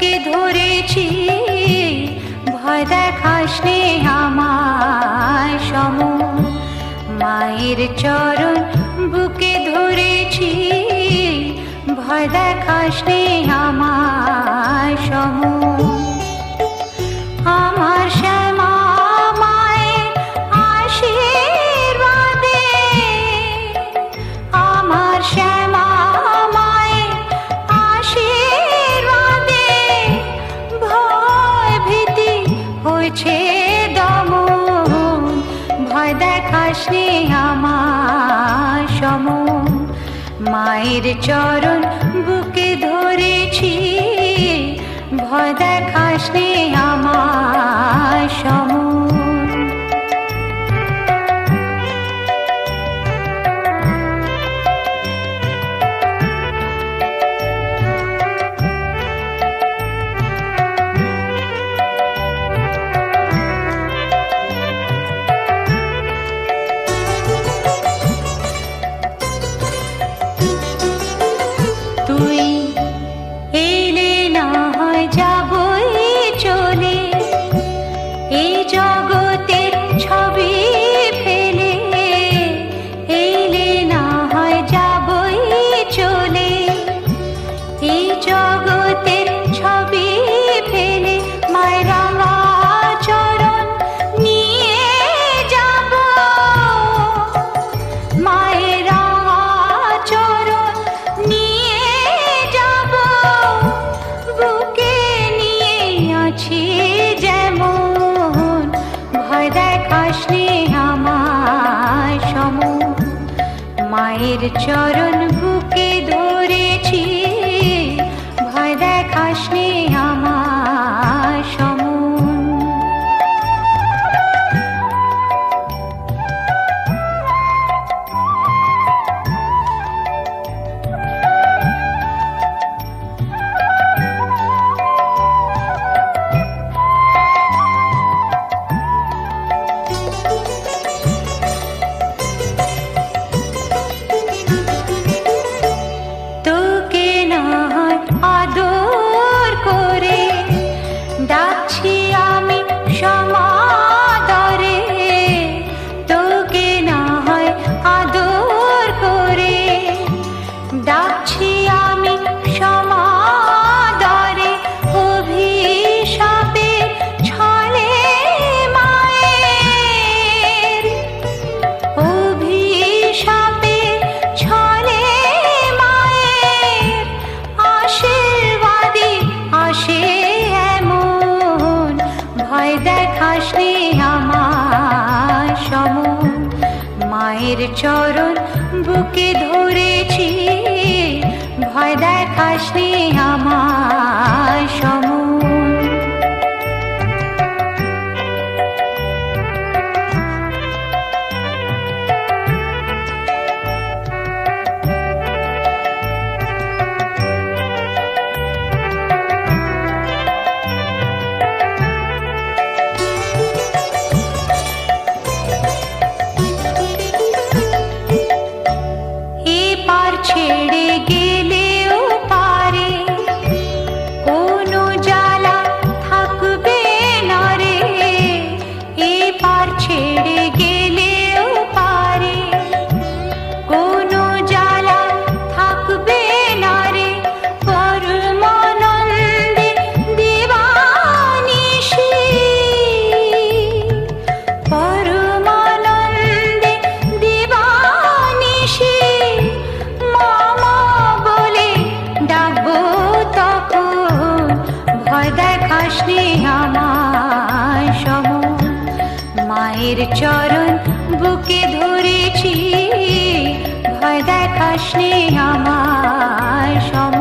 বুকে ধরেছি। ভয় দেখাস নে আমায় সম। মায়ের চরণ বুকে ধরেছি। ভয় দেখাস নে আমায় সম। আমার হয়েছে দমন। ভয় দেখাসনি আমার সমন। মায়ের চরণ বুকে ধরেছি মায়ের চরণ দেখাসনি আমার সম মায়ের চরণ বুকে ধরেছি ভয় দেখাসনি আমার আসনে আমার সম। মায়ের চরণ বুকে ধরেছি ভয় দেখাসনে আমার সম।